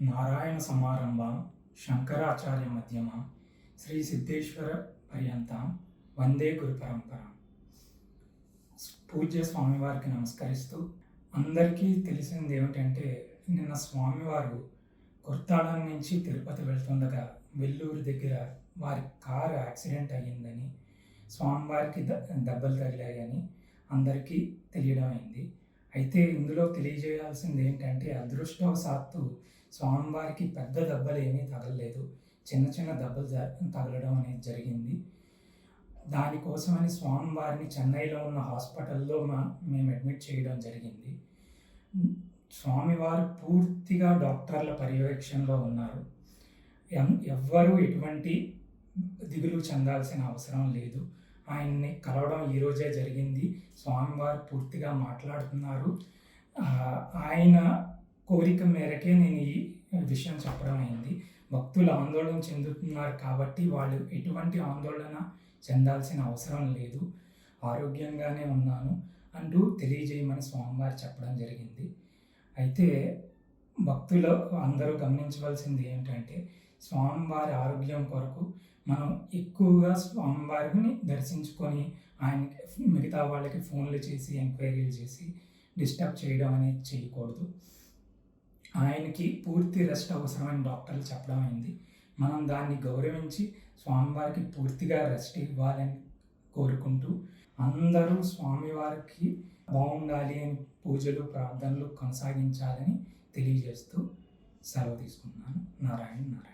నారాయణ సమారంభం శంకరాచార్య మధ్యమ శ్రీ సిద్ధేశ్వర పర్యంతం వందే గురు పరంపర. పూజ్య స్వామివారికి నమస్కరిస్తూ అందరికీ తెలిసింది ఏమిటంటే నిన్న స్వామివారు కొర్తాళం నుంచి తిరుపతి వెళ్తుండగా వెల్లూరు దగ్గర వారి కారు యాక్సిడెంట్ అయ్యిందని స్వామివారికి ద దెబ్బలు తగిలాయని అందరికీ తెలియడం అయింది. అయితే ఇందులో తెలియజేయాల్సింది ఏంటంటే అదృష్టవశాత్తు స్వామివారికి పెద్ద దెబ్బలు ఏమీ తగలలేదు. చిన్న చిన్న దెబ్బలు తగలడం అనేది జరిగింది. దానికోసమని స్వామివారిని చెన్నైలో ఉన్న హాస్పిటల్లో మా మేము అడ్మిట్ చేయడం జరిగింది. స్వామివారు పూర్తిగా డాక్టర్ల పర్యవేక్షణలో ఉన్నారు. ఎవ్వరూ ఎటువంటి దిగులు చెందాల్సిన అవసరం లేదు. ఆయన్ని కలవడం ఈరోజే జరిగింది. స్వామివారు పూర్తిగా మాట్లాడుతున్నారు. ఆయన కోరిక మేరకే నేను ఈ విషయం చెప్పడం అయింది. భక్తులు ఆందోళన చెందుతున్నారు కాబట్టి వాళ్ళు ఎటువంటి ఆందోళన చెందాల్సిన అవసరం లేదు. ఆరోగ్యంగానే ఉన్నాను అంటూ తెలియజేయమని స్వామివారు చెప్పడం జరిగింది. అయితే భక్తులు అందరూ గమనించవలసింది ఏంటంటే స్వామివారి ఆరోగ్యం కొరకు మనం ఎక్కువగా స్వామివారిని దర్శించుకొని ఆయనకి మిగతా వాళ్ళకి ఫోన్లు చేసి ఎంక్వైరీలు చేసి డిస్టర్బ్ చేయడం అనేది చేయకూడదు. ఆయనకి పూర్తి రెస్ట్ అవసరమని డాక్టర్లు చెప్పడం అయింది. మనం దాన్ని గౌరవించి స్వామివారికి పూర్తిగా రెస్ట్ ఇవ్వాలని కోరుకుంటూ అందరూ స్వామివారికి బాగుండాలి అని పూజలు ప్రార్థనలు కొనసాగించాలని తెలియజేస్తూ సెలవు తీసుకున్నాను. నారాయణ నారాయణ.